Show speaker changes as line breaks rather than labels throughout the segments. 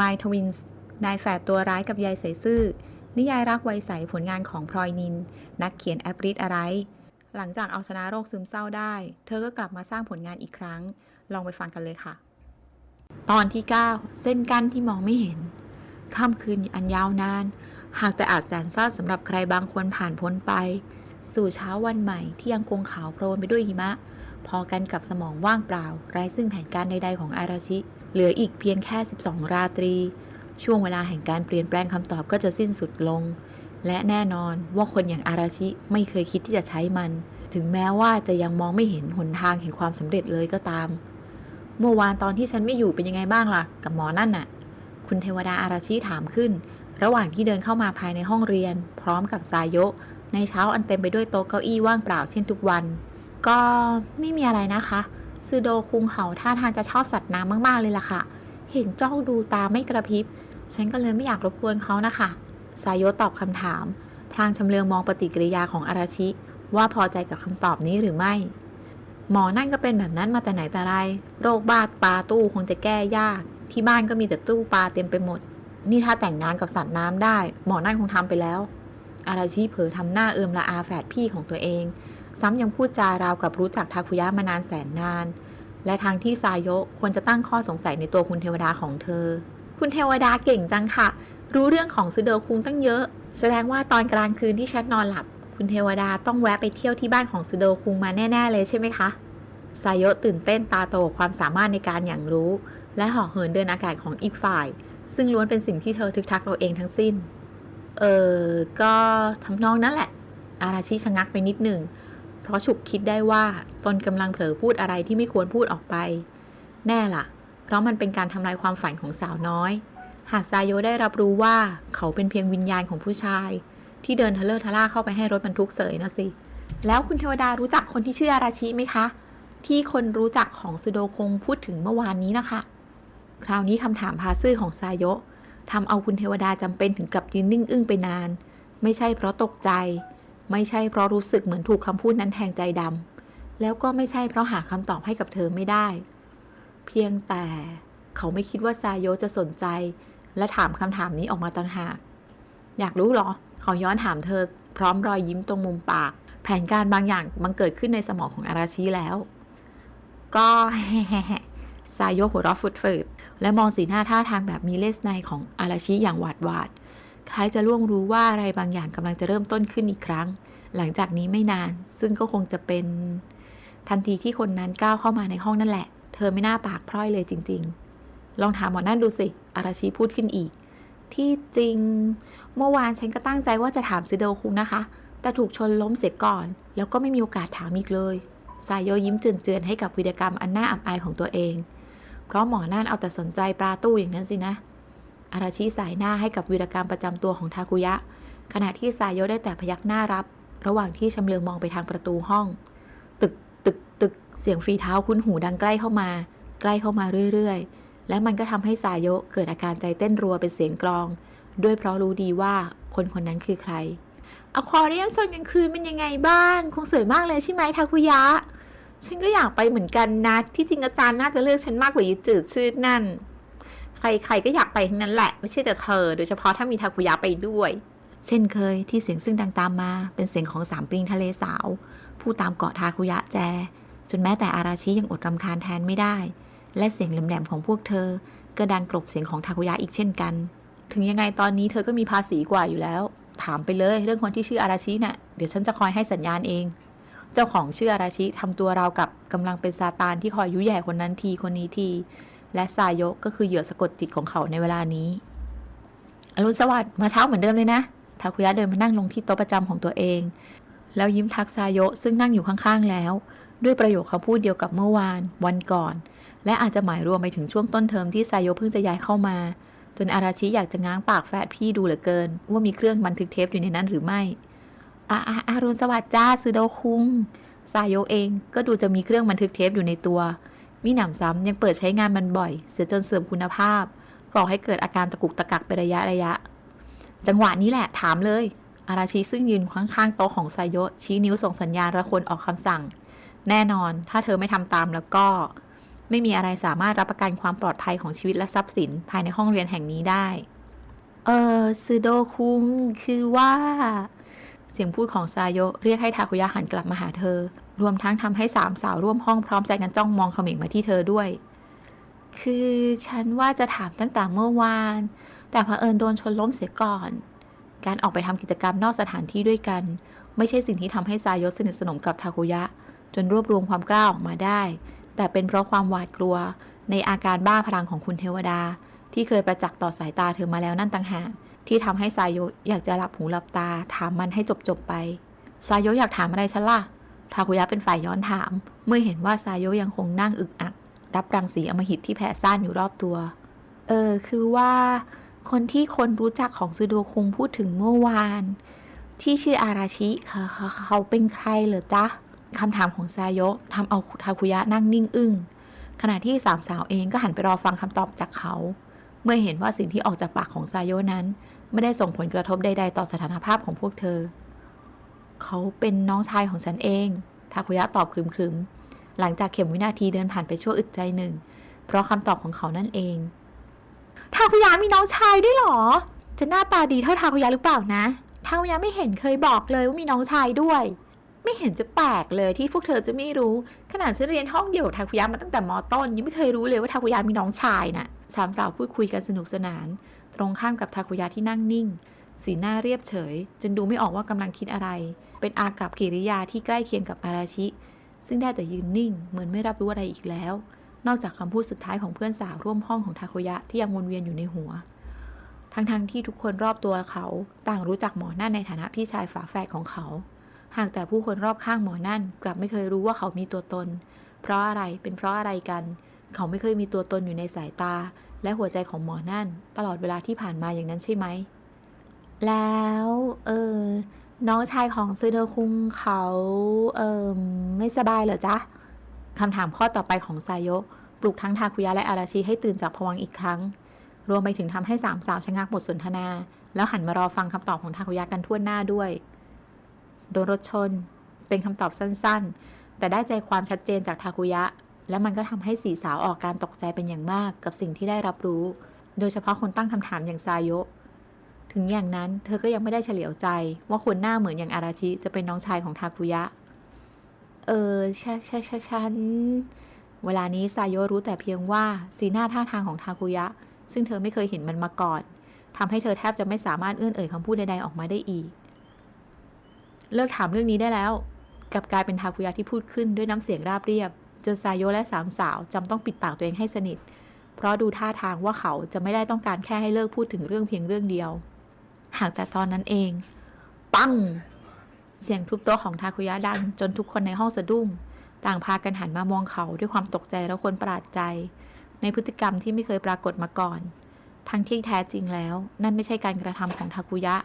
My Twins นายแฝดตัวร้ายกับยายใสซื่อ นิยายรักไวยใสผลงานของพลอยนิน นักเขียนแอปริดอะไร หลังจากเอาชนะโรคซึมเศร้าได้ เธอก็กลับมาสร้างผลงานอีกครั้ง ลองไปฟังกันเลยค่ะ ตอนที่ 9 เส้นกั้นที่มองไม่เห็น ค่ำคืนอันยาวนาน หากแต่อาจแสนสั้นสำหรับใครบางคนผ่านพ้นไป สู่เช้าวันใหม่ที่ยังคงขาวโพลนไปด้วยหิมะ พอกันกับสมองว่างเปล่าไร้ซึ่งแผนการใดๆของอาราชิ เหลืออีกเพียงแค่ 12 ราตรี ช่วงเวลาแห่งการเปลี่ยนแปลงคำตอบก็จะสิ้นสุดลง และแน่นอนว่าคนอย่างอาราชิไม่เคยคิดที่จะใช้มัน ถึงแม้ว่าจะยังมองไม่เห็นหนทางแห่งความสำเร็จเลยก็ตาม เมื่อวานตอนที่ฉันไม่อยู่เป็นยังไงบ้างล่ะ กับหมอนั่นน่ะ คุณเทวดาอาราชิถามขึ้น ระหว่างที่เดินเข้ามาภายในห้องเรียน พร้อมกับสายโยะในเช้าอันเต็มไปด้วยโต๊ะเก้าอี้ว่างเปล่าเช่นทุกวัน ก็ไม่มีอะไรนะคะ ซูโดคุงเขาท่าทางจะชอบสัตว์น้ำมาก ๆ เลยล่ะค่ะ เห็นจ้องดูตาไม่กระพริบ ฉันก็เลยไม่อยากรบกวนเขานะคะสายโยตอบคำถาม พลางชำเลืองมองปฏิกิริยาของอาราชิ ว่าพอใจกับคำตอบนี้หรือไม่ หมอนั่นก็เป็นแบบนั้นมาแต่ไหนแต่ไร โรคบ้าปลาตู้คงจะแก้ยาก ที่บ้านก็มีแต่ตู้ปลาเต็มไปหมด นี่ถ้าแต่งงานกับสัตว์น้ำได้ หมอนั่นคงทำไปแล้ว อาราชิเผลอทำหน้าเอิมละอาแฝดพี่ของตัวเอง ซ้ำยังพูดจาราวกับรู้จักทาคุยะมานานแสนนาน และทางที่ซายโยะควรจะตั้งข้อสงสัยในตัวคุณเทวดาของเธอ คุณเทวดาเก่งจังค่ะ รู้เรื่องของซูโดคุงตั้งเยอะ แสดงว่าตอนกลางคืนที่ฉันนอนหลับ คุณเทวดาต้องแวะไปเที่ยวที่บ้านของซูโดคุงมาแน่ ๆ เลยใช่ไหมคะซายโยะตื่นเต้นตาโตความสามารถในการอย่างรู้ และห่อเหินเดินอากาศของอีกฝ่าย ซึ่งล้วนเป็นสิ่งที่เธอทึกทักเอาเองทั้งสิ้น เออก็ทำนองนั้นแหละ อาราชิชะงักไปนิดหนึ่ง เพราะฉุกคิดได้ว่าตนกำลังเผลอพูดอะไรที่ไม่ควรพูดออกไป แน่ล่ะ เพราะมันเป็นการทำลายความฝันของสาวน้อย หากซายโยได้รับรู้ว่าเขาเป็นเพียงวิญญาณของผู้ชาย ที่เดินทะเลอทะล่าเข้าไปให้รถบรรทุกเสยนะสิ แล้วคุณเทวดารู้จักคนที่ชื่ออาราชิไหมคะ ที่คนรู้จักของซูโดคงพูดถึงเมื่อวานนี้นะคะ คราวนี้คำถามพาซื่อของซายโยทำเอาคุณเทวดาจำเป็นถึงกับยืนนิ่งอึ้งไปนาน ไม่ใช่เพราะตกใจ ไม่ใช่เพราะรู้สึกเหมือนถูกคำพูดนั้นแทงใจดำแล้วก็ไม่ใช่เพราะหาคำตอบให้กับเธอไม่ได้ เพียงแต่เขาไม่คิดว่าซาโยจะสนใจ และถามคำถามนี้ออกมาต่างหาก อยากรู้เหรอ เขอย้อนถามเธอพร้อมรอยยิ้มตรงมุมปาก แผนการบางอย่างมันเกิดขึ้นในสมองของอาราชิแล้ว ก็ซาโยหัวเราะฝืดๆและมองสีหน้าท่าทางแบบมีเลสในของอาราชิอย่างหวาดหวาด คล้ายจะล่วงรู้ว่าอะไรบางอย่างกำลังจะเริ่มต้นขึ้นอีกครั้ง หลังจากนี้ไม่นาน ซึ่งก็คงจะเป็นทันทีที่คนนั้นก้าวเข้ามาในห้องนั่นแหละ เธอไม่น่าปากพร่อยเลยจริง ๆ ลองถามหมอนั่นดูสิ อาราชิพูดขึ้นอีก ที่จริง เมื่อวานฉันก็ตั้งใจว่าจะถามซิโดคุงนะคะ แต่ถูกชนล้มเสียก่อน แล้วก็ไม่มีโอกาสถามอีกเลยซายโยยิ้มเจือนๆให้กับวิรกรรมอันน่าอับอายของตัวเอง เพราะหมอนั่นเอาแต่สนใจปลาตู้อย่างนั้นสินะ อาราชิสายหน้าให้กับวีรกรรมประจำตัวของทาคุยะ ขณะที่สายโยได้แต่พยักหน้ารับ ระหว่างที่ชำเลืองมองไปทางประตูห้อง ตึกตึกตึกเสียงฝีเท้าคุ้นหูดังใกล้เข้ามา ใกล้เข้ามาเรื่อยๆ และมันก็ทำให้สายโยเกิดอาการใจเต้นรัวเป็นเสียงกลอง ด้วยเพราะรู้ดีว่าคนคนนั้นคือใครอควาเรียมโซนกลางคืนเป็นยังไงบ้าง คงสวยมากเลยใช่ไหมทาคุยะ ฉันก็อยากไปเหมือนกันนะ ที่จริงอาจารย์น่าจะเลือกฉันมากกว่ายีจืดชื่อนั่น ใครๆก็อยากไปทั้งนั้นแหละ ไม่ใช่แต่เธอ โดยเฉพาะถ้ามีทาคุยะไปด้วย เช่นเคยที่เสียงซึ่งดังตามมา เป็นเสียงของสามปริงทะเลสาว ผู้ตามเกาะทาคุยะแจ จนแม้แต่อาราชิยังอดรำคาญแทนไม่ได้ และเสียงแหลมๆของพวกเธอ ก็ดังกลบเสียงของทาคุยะอีกเช่นกัน ถึงยังไงตอนนี้เธอก็มีภาษีกว่าอยู่แล้ว ถามไปเลยเรื่องคนที่ชื่ออาราชิน่ะเดี๋ยวฉันจะคอยให้สัญญาณเองเจ้าของชื่ออาราชิทำตัวราวกับกำลังเป็นซาตานที่คอยยุแย่คนนั้นทีคนนี้ที และซายโยก็คือเหยื่อสะกดจิตของเขาในเวลานี้ อรุณสวัสดิ์มาเช้าเหมือนเดิมเลยนะ ทาคุยะเดินมานั่งลงที่โต๊ะประจำของตัวเอง แล้วยิ้มทักซายโยซึ่งนั่งอยู่ข้างๆแล้ว ด้วยประโยคคำพูดเดียวกับเมื่อวาน วันก่อน และอาจจะหมายรวมไปถึงช่วงต้นเทอมที่ซายโยเพิ่งจะย้ายเข้ามา จนอาราชิอยากจะง้างปากแฝดพี่ดูเหลือเกิน ว่ามีเครื่องบันทึกเทปอยู่ในนั้นหรือไม่อาอาอารุณสวัสดิ์จ้าซูโดคุงซายโยเองก็ดูจะมีเครื่องบันทึกเทปอยู่ในตัว มีหนำซ้ำยังเปิดใช้งานมันบ่อย เสียจนเสื่อมคุณภาพ ก่อให้เกิดอาการตะกุกตะกักเป็นระยะระยะ จังหวะนี้แหละถามเลย อาราชิซึ่งยืนข้างๆโต๊ะของไซโยชี้นิ้วส่งสัญญาณระคนออกคำสั่ง แน่นอนถ้าเธอไม่ทำตามแล้วก็ ไม่มีอะไรสามารถรับประกันความปลอดภัยของชีวิตและทรัพย์สินภายในห้องเรียนแห่งนี้ได้ เออซูโดคุงคือว่า เสียงพูดของซาโยเรียกให้ทาคุยะหันกลับมาหาเธอ รวมทั้งทำให้สามสาวร่วมห้องพร้อมใจกันจ้องมองเขม็งมาที่เธอด้วย คือฉันว่าจะถามตั้งแต่เมื่อวาน แต่เผอิญโดนชนล้มเสียก่อน การออกไปทำกิจกรรมนอกสถานที่ด้วยกัน ไม่ใช่สิ่งที่ทำให้ซายศสนิทสนมกับทาคุยะ จนรวบรวมความกล้าออกมาได้ แต่เป็นเพราะความหวาดกลัว ในอาการบ้าพลังของคุณเทวดา ที่เคยประจักษ์ต่อสายตาเธอมาแล้วนั่นต่างหากที่ทำให้ซายโยอยากจะหลับหูหลับตาถามมันให้จบๆไป ซายโยอยากถามอะไรฉันล่ะ ทาคุยะเป็นฝ่ายย้อนถาม เมื่อเห็นว่าซายโยยังคงนั่งอึกอัก รับรังสีอมหิตที่แผ่ซ่านอยู่รอบตัว เออ คือว่า คนที่คนรู้จักของซูโดคุงพูดถึงเมื่อวาน ที่ชื่ออาราชิเขาเขาเป็นใครเหรอจ๊ะคำถามของซายโยทำเอาทาคุยะนั่งนิ่งอึ้งขณะที่สามสาวเองก็หันไปรอฟังคำตอบจากเขา เมื่อเห็นว่าสิ่งที่ออกจากปากของซายโยนั้น ไม่ได้ส่งผลกระทบใด ๆ ต่อสถานภาพของพวกเธอ เขาเป็นน้องชายของฉันเอง ทาคุยะตอบครึมๆ หลังจากเข็มวินาทีเดินผ่านไปชั่วอึดใจหนึ่ง เพราะคำตอบของเขานั่นเอง ทาคุยะมีน้องชายด้วยเหรอ จะหน้าตาดีเท่าทาคุยะหรือเปล่านะ ทาคุยะไม่เห็นเคยบอกเลยว่ามีน้องชายด้วย ไม่เห็นจะแปลกเลยที่พวกเธอจะไม่รู้ ขนาดฉันเรียนห้องเดียวกับทาคุยะมาตั้งแต่มอต้นยังไม่เคยรู้เลยว่าทาคุยะมีน้องชายน่ะสามสาวพูดคุยกันสนุกสนาน ตรงข้ามกับทาคุยะที่นั่งนิ่ง สีหน้าเรียบเฉย จนดูไม่ออกว่ากำลังคิดอะไร เป็นอากับกิริยาที่ใกล้เคียงกับอาราชิ ซึ่งได้แต่ยืนนิ่ง เหมือนไม่รับรู้อะไรอีกแล้ว นอกจากคำพูดสุดท้ายของเพื่อนสาวร่วมห้องของทาโคยะที่ยังวนเวียนอยู่ในหัว ทั้งๆทที่ทุกคนรอบตัวเขาต่างรู้จักหมอนั่นในฐานะพี่ชายฝาแฝดของเขา หากแต่ผู้คนรอบข้างหมอนั่นกลับไม่เคยรู้ว่าเขามีตัวตน เพราะอะไรเป็นเพราะอะไรกัน เขาไม่เคยมีตัวตนอยู่ในสายตา และหัวใจของหมอนั่น ตลอดเวลาที่ผ่านมาอย่างนั้นใช่ไหม แล้วเออน้องชายของซูเดอร์คุงเขาเออไม่สบายเหรอจ๊ะคำถามข้อต่อไปของไซโยะปลุกทั้งทาคุยะและอาราชิให้ตื่นจากภวังอีกครั้ง รวมไปถึงทำให้สามสาวชะงักบทสนทนา แล้วหันมารอฟังคำตอบของทาคุยะกันทั่วหน้าด้วย โดนรถชน เป็นคำตอบสั้นๆ แต่ได้ใจความชัดเจนจากทาคุยะ และมันก็ทำให้สี่สาวออกการตกใจเป็นอย่างมากกับสิ่งที่ได้รับรู้ โดยเฉพาะคนตั้งคำถามอย่างไซโยะ ถึงอย่างนั้นเธอก็ยังไม่ได้เฉลียวใจว่าคนหน้าเหมือนอย่างอาราชิจะเป็นน้องชายของทาคุยะ เออช่ใช่ใช่ฉัน เวลานี้ซายโยรู้แต่เพียงว่าสีหน้าท่าทางของทาคุยะ ซึ่งเธอไม่เคยเห็นมันมาก่อนทำให้เธอแทบจะไม่สามารถเอื้อนเอ่ยคำพูดใดๆออกมาได้อีก เลิกถามเรื่องนี้ได้แล้วกลับกลายเป็นทาคุยะที่พูดขึ้นด้วยน้ำเสียงราบเรียบจนซายโยและสามสาวจำต้องปิดปากตัวเองให้สนิท เพราะดูท่าทางว่าเขาจะไม่ได้ต้องการแค่ให้เลิกพูดถึงเรื่องเพียงเรื่องเดียว หากแต่ตอนนั้นเอง ปัง เสียงทุบโต๊ะของทาคุยะดัง จนทุกคนในห้องสะดุ้ง ต่างพากันหันมามองเขาด้วยความตกใจและคนประหลาดใจ ในพฤติกรรมที่ไม่เคยปรากฏมาก่อน ทั้งที่แท้จริงแล้ว นั่นไม่ใช่การกระทำของทาคุยะ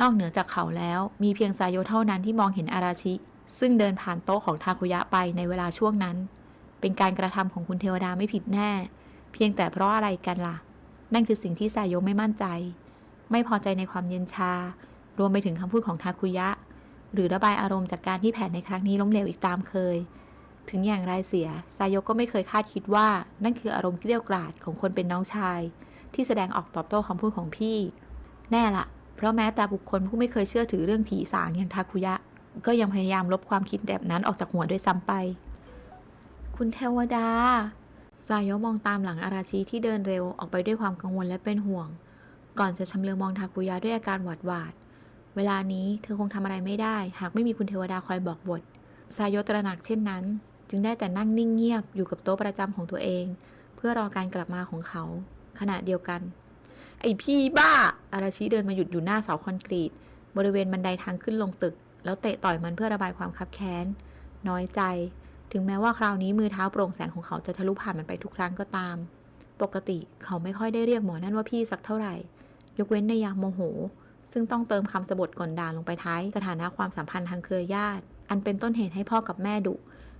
นอกเหนือจากเขาแล้วมีเพียงซายโยเท่านั้นที่มองเห็นอาราชิ ซึ่งเดินผ่านโต๊ะของทาคุยะไปในเวลาช่วงนั้น เป็นการกระทำของคุณเทวดาไม่ผิดแน่ เพียงแต่เพราะอะไรกันล่ะนั่นคือสิ่งที่ซายโยไม่มั่นใจ ไม่พอใจในความเย็นชา รวมไปถึงคำพูดของทาคุยะ หรือระบายอารมณ์จากการที่แผนในครั้งนี้ล้มเหลวอีกตามเคย ถึงอย่างไรเสียซายโยก็ไม่เคยคาดคิดว่า นั่นคืออารมณ์เกลี้ยวกราดของคนเป็นน้องชาย ที่แสดงออกตอบโต้คำพูดของพี่ แน่ละเพราะแม้แต่บุคคลผู้ไม่เคยเชื่อถือเรื่องผีสางอย่างทาคุยะ ก็ยังพยายามลบความคิดแบบนั้นออกจากหัวด้วยซ้ำไป คุณเทวดาซายโยมองตามหลังอาราชีที่เดินเร็วออกไปด้วยความกังวลและเป็นห่วง ก่อนจะชำเลืองมองทาคุยะด้วยอาการหวาดหวาด เวลานี้เธอคงทำอะไรไม่ได้ หากไม่มีคุณเทวดาคอยบอกบทซายโยตระหนักเช่นนั้น จึงได้แต่นั่งนิ่งเงียบอยู่กับโต๊ะประจำของตัวเอง เพื่อรอการกลับมาของเขา ขณะเดียวกัน ไอพี่บ้า อาราชิเดินมาหยุดอยู่หน้าเสาคอนกรีต บริเวณบันไดทางขึ้นลงตึก แล้วเตะต่อยมันเพื่อระบายความคับแค้น น้อยใจ ถึงแม้ว่าคราวนี้มือเท้าโปร่งแสงของเขาจะทะลุผ่านมันไปทุกครั้งก็ตาม ปกติเขาไม่ค่อยได้เรียกหมอนั่นว่าพี่สักเท่าไหร่ ยกเว้นในยามโมโห ซึ่งต้องเติมคำสบทก่อนด่าลงไปท้าย สถานะความสัมพันธ์ทางเครือญาติ อันเป็นต้นเหตุให้พ่อกับแม่ดุ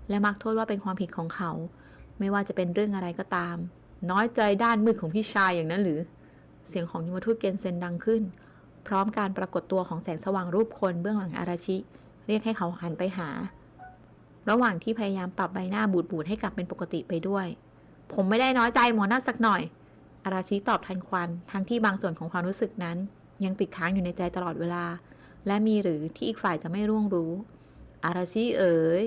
และมักโทษว่าเป็นความผิดของเขา ไม่ว่าจะเป็นเรื่องอะไรก็ตาม น้อยใจด้านมืดของพี่ชายอย่างนั้นหรือ เสียงของยมทูตเกนเซนดังขึ้น พร้อมการปรากฏตัวของแสงสว่างรูปคนเบื้องหลังอาราชิ เรียกให้เขาหันไปหา ระหว่างที่พยายามปรับใบหน้าบูดๆให้กลับเป็นปกติไปด้วย ผมไม่ได้น้อยใจหมอนั่นสักหน่อย อาราชิตอบทันควัน ทั้งที่บางส่วนของความรู้สึกนั้น ยังติดค้างอยู่ในใจตลอดเวลา และมีหรือที่อีกฝ่ายจะไม่ร่วงรู้ อาราชิเอ๋ย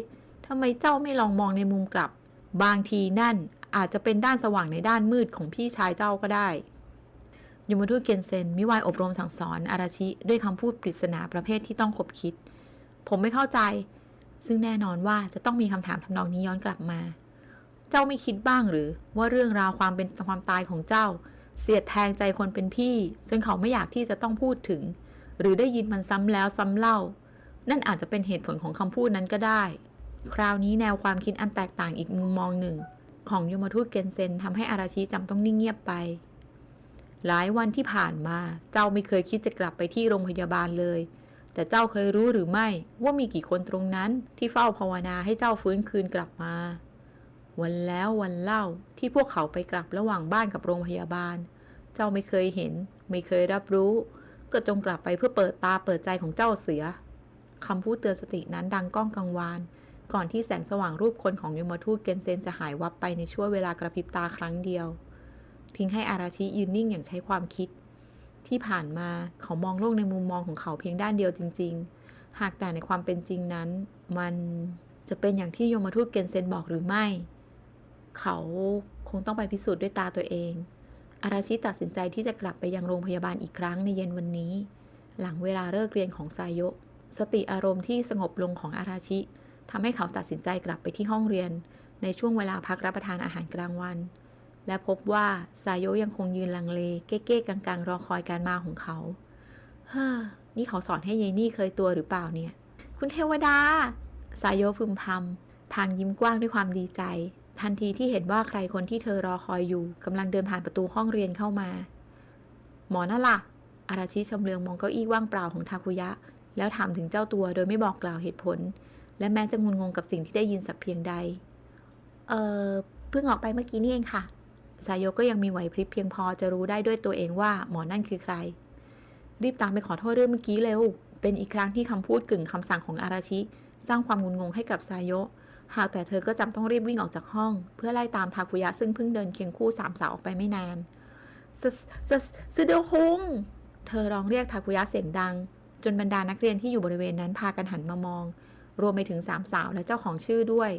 ทำไมเจ้าไม่ลองมองในมุมกลับ บางทีนั่นอาจจะเป็นด้านสว่างในด้านมืดของพี่ชายเจ้าก็ได้ยมทูตเกียนเซนมิวายอบรมสั่งสอนอาราชิด้วยคำพูดปริศนาประเภทที่ต้องคบคิด ผมไม่เข้าใจ ซึ่งแน่นอนว่าจะต้องมีคำถามทำนองนี้ย้อนกลับมา เจ้าไม่คิดบ้างหรือ ว่าเรื่องราวความเป็นความตายของเจ้า เสียดแทงใจคนเป็นพี่ จนเขาไม่อยากที่จะต้องพูดถึง หรือได้ยินมันซ้ำแล้วซ้ำเล่า นั่นอาจจะเป็นเหตุผลของคำพูดนั้นก็ได้ คราวนี้แนวความคิดอันแตกต่างอีกมุมมองหนึ่ง ของยมทูตเกนเซนทำให้อาราชิจำต้องนิ่งเงียบไป หลายวันที่ผ่านมาเจ้าไม่เคยคิดจะกลับไปที่โรงพยาบาลเลยแต่เจ้าเคยรู้หรือไม่ว่ามีกี่คนตรงนั้นที่เฝ้าภาวนาให้เจ้าฟื้นคืนกลับมา วันแล้ววันเล่าที่พวกเขาไปกลับระหว่างบ้านกับโรงพยาบาล เจ้าไม่เคยเห็น ไม่เคยรับรู้ ก็จงกลับไปเพื่อเปิดตาเปิดใจของเจ้าเสียคำพูดเตือนสตินั้นดังก้องกังวาน ก่อนที่แสงสว่างรูปคนของยมทูตเกนเซนจะหายวับไปในช่วงเวลากระพริบตาครั้งเดียว ทิ้งให้อาราชิยืนนิ่งอย่างใช้ความคิด ที่ผ่านมาเขามองโลกในมุมมองของเขาเพียงด้านเดียวจริง ๆ หากแต่ในความเป็นจริงนั้น มันจะเป็นอย่างที่ยมทูตเกนเซนบอกหรือไม่ เขาคงต้องไปพิสูจน์ด้วยตาตัวเอง อาราชิตัดสินใจที่จะกลับไปยังโรงพยาบาลอีกครั้งในเย็นวันนี้ หลังเวลาเลิกเรียนของไซโยะสติอารมณ์ที่สงบลงของอาราชิทำให้เขาตัดสินใจกลับไปที่ห้องเรียน ในช่วงเวลาพักรับประทานอาหารกลางวัน และพบว่าไซโยยังคงยืนลังเล เก้ๆกังๆรอคอยการมาของเขา เฮ้อ นี่เขาสอนให้เยนี่เคยตัวหรือเปล่าเนี่ย คุณเทวดาไซโยพึมพำพางยิ้มกว้างด้วยความดีใจ ทันทีที่เห็นว่าใครคนที่เธอรอคอยอยู่กำลังเดินผ่านประตูห้องเรียนเข้ามา หมอนั่นล่ะ อาราชิชำเลืองมองเก้าอี้ว่างเปล่าของทาคุยะ แล้วถามถึงเจ้าตัวโดยไม่บอกกล่าวเหตุผล และแม้จะงุนงงกับสิ่งที่ได้ยินสักเพียงใด เออเพิ่งออกไปเมื่อกี้นี่เองค่ะสายโยก็ยังมีไหวพริบเพียงพอจะรู้ได้ด้วยตัวเองว่าหมอนั่นคือใคร รีบตามไปขอโทษเรื่องเมื่อกี้เร็ว เป็นอีกครั้งที่คำพูดกึ่งคำสั่งของอาราชิ สร้างความงุนงงให้กับสายโย หากแต่เธอก็จำต้องรีบวิ่งออกจากห้อง เพื่อไล่ตามทาคุยะซึ่งเพิ่งเดินเคียงคู่สามสาวออกไปไม่นานสสสสเดฮงเธอร้องเรียกทาคุยะเสียงดัง จนบรรดานักเรียนที่อยู่บริเวณนั้นพากันหันมามอง รวมไปถึงสามสาวและเจ้าของชื่อด้วย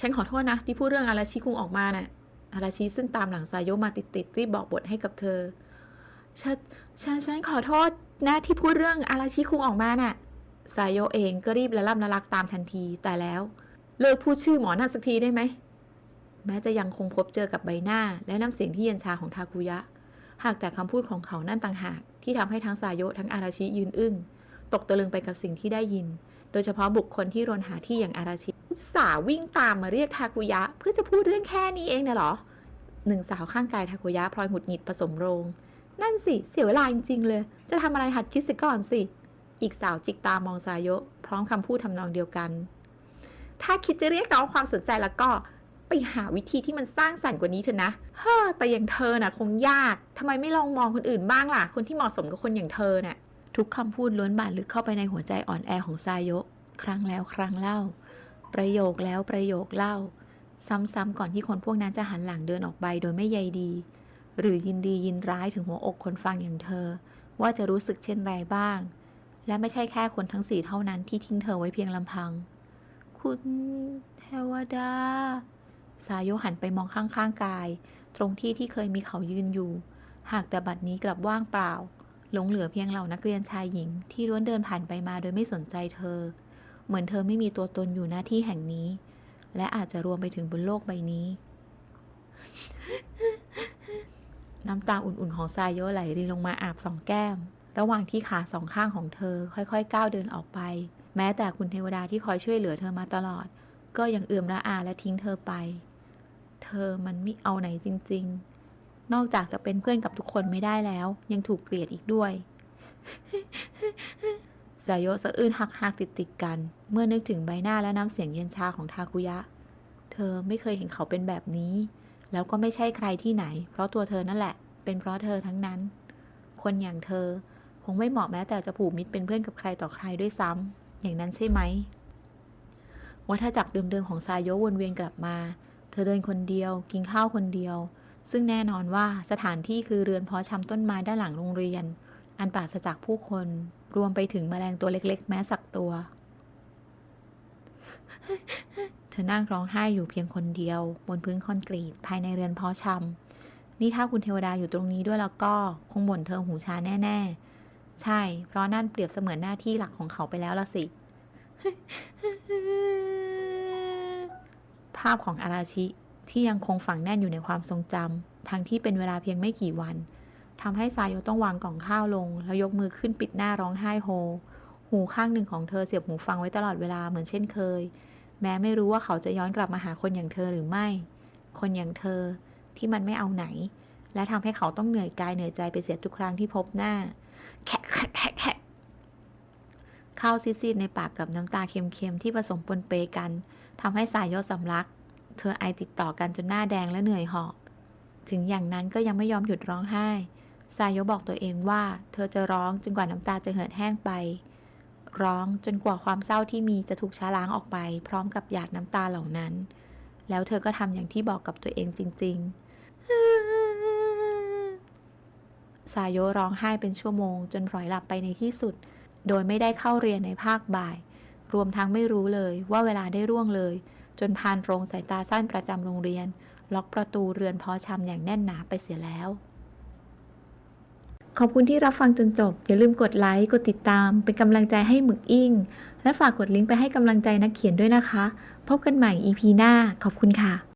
ฉันขอโทษนะ ที่พูดเรื่องอาราชิคุงออกมาน่ะอาราชิซึ่งตามหลังซายโยมาติดๆรีบบอกบทให้กับเธอ ฉันฉันฉันขอโทษนะที่พูดเรื่องอาราชิคุงออกมาน่ะซายโยเองก็รีบละล่ำละลักตามทันทีแต่แล้ว เลิกพูดชื่อหมอนั่นสักทีได้ไหม แม้จะยังคงพบเจอกับใบหน้า และน้ำเสียงที่เย็นชาของทาคุยะ หากแต่คำพูดของเขานั่นต่างหาก ที่ทำให้ทั้งซายโยทั้งอาราชิยืนอึ้ง ตกตะลึงไปกับสิ่งที่ได้ยิน โดยเฉพาะบุคคลที่รนหาที่อย่างอาราชิสาวิ่งตามมาเรียกทาคุยะ เพื่อจะพูดเรื่องแค่นี้เองนะเหรอหนึ่งสาวข้างกายทาคุยะพลอยหงุดหงิดผสมโรง นั่นสิ เสียเวลาจริงๆเลย จะทำอะไรหัดคิดสิก่อนสิ อีกสาวจิกตามองซายโยพร้อมคำพูดทำนองเดียวกัน ถ้าคิดจะเรียกร้องความสนใจแล้วก็ไปหาวิธีที่มันสร้างสรรค์กว่านี้เถอะนะ เฮ้อ แต่อย่างเธอน่ะคงยาก ทำไมไม่ลองมองคนอื่นบ้างล่ะ คนที่เหมาะสมกับคนอย่างเธอน่ะ ทุกคำพูดล้วนบาดลึกเข้าไปในหัวใจอ่อนแอของซายโยครั้งแล้วครั้งเล่า ประโยคแล้วประโยคเล่า ซ้ำๆก่อนที่คนพวกนั้นจะหันหลังเดินออกไปโดยไม่ใยดี หรือยินดียินร้ายถึงหัวอกคนฟังอย่างเธอ ว่าจะรู้สึกเช่นไรบ้าง และไม่ใช่แค่คนทั้งสี่เท่านั้นที่ทิ้งเธอไว้เพียงลำพัง คุณเทวดา สายโยหันไปมองข้างๆกาย ตรงที่ที่เคยมีเขายืนอยู่ หากแต่บัดนี้กลับว่างเปล่า หลงเหลือเพียงเหล่านักเรียนชายหญิง ที่ล้วนเดินผ่านไปมาโดยไม่สนใจเธอ เหมือนเธอไม่มีตัวตนอยู่หน้าที่แห่งนี้ และอาจจะรวมไปถึงบนโลกใบนี้ น้ำตาอุ่นๆของซายโยไหลรินลงมาอาบสองแก้ม ระหว่างที่ขาสองข้างของเธอค่อยๆก้าวเดินออกไป แม้แต่คุณเทวดาที่คอยช่วยเหลือเธอมาตลอด ก็ยังเอื่อมระอาและทิ้งเธอไป เธอมันไม่เอาไหนจริง ๆ นอกจากจะเป็นเพื่อนกับทุกคนไม่ได้แล้ว ยังถูกเกลียดอีกด้วยสายโยสะอื้นหักหักติดติดกัน เมื่อนึกถึงใบหน้าและน้ำเสียงเย็นชาของทาคุยะ เธอไม่เคยเห็นเขาเป็นแบบนี้ แล้วก็ไม่ใช่ใครที่ไหน เพราะตัวเธอนั่นแหละ เป็นเพราะเธอทั้งนั้น คนอย่างเธอคงไม่เหมาะแม้แต่จะผูกมิตรเป็นเพื่อนกับใครต่อใครด้วยซ้ำ อย่างนั้นใช่ไหม วัฏจักรเดิมๆของซายโยวนเวียนกลับมา เธอเดินคนเดียว กินข้าวคนเดียว ซึ่งแน่นอนว่าสถานที่คือเรือนเพาะชำต้นไม้ด้านหลังโรงเรียน อันปราศจากผู้คน รวมไปถึงแมลงตัวเล็ก ๆ แม้สักตัว เธอนั่งร้องไห้อยู่เพียงคนเดียว บนพื้นคอนกรีตภายในเรือนเพาะชำนี่ถ้าคุณเทวดาอยู่ตรงนี้ด้วยแล้วก็คงบ่นเธอหูชาแน่ ๆ ใช่ เพราะนั่นเปรียบเสมือนหน้าที่หลักของเขาไปแล้วละสิ ภาพของอาราชิที่ยังคงฝังแน่นอยู่ในความทรงจำทั้งที่เป็นเวลาเพียงไม่กี่วันทำให้ซายโยต้องวางกล่องข้าวลง แล้วยกมือขึ้นปิดหน้าร้องไห้โฮ หูข้างหนึ่งของเธอเสียบหูฟังไว้ตลอดเวลาเหมือนเช่นเคย แม้ไม่รู้ว่าเขาจะย้อนกลับมาหาคนอย่างเธอหรือไม่ คนอย่างเธอที่มันไม่เอาไหน และทำให้เขาต้องเหนื่อยกายเหนื่อยใจไปเสียทุกครั้งที่พบหน้า แคะ แคะแคะแคะข้าวซีดๆในปากกับน้ำตาเค็มๆ ที่ผสมปนเปกันทำให้สายโยสำลัก เธอไอติดต่อกันจนหน้าแดงและเหนื่อยหอบ ถึงอย่างนั้นก็ยังไม่ยอมหยุดร้องไห้ สายโยบอกตัวเองว่า เธอจะร้องจนกว่าน้ำตาจะเหือดแห้งไป ร้องจนกว่าความเศร้าที่มีจะถูกช้าล้างออกไป พร้อมกับหยาดน้ำตาเหล่านั้น แล้วเธอก็ทำอย่างที่บอกกับตัวเองจริง ๆ สายโยร้องไห้เป็นชั่วโมง จนพลอยหลับไปในที่สุด โดยไม่ได้เข้าเรียนในภาคบ่าย รวมทั้งไม่รู้เลยว่าเวลาได้ร่วงเลย จนพานโรงสายตาสั้นประจำโรงเรียน ล็อกประตูเรือนพาะชำอย่างแน่นหนาไปเสียแล้ว ขอบคุณที่รับฟังจนจบ อย่าลืมกดไลค์กดติดตาม เป็นกำลังใจให้หมึกอิ่ง และฝากกดลิงก์ไปให้กำลังใจนักเขียนด้วยนะคะ พบกันใหม่ EP หน้า ขอบคุณค่ะ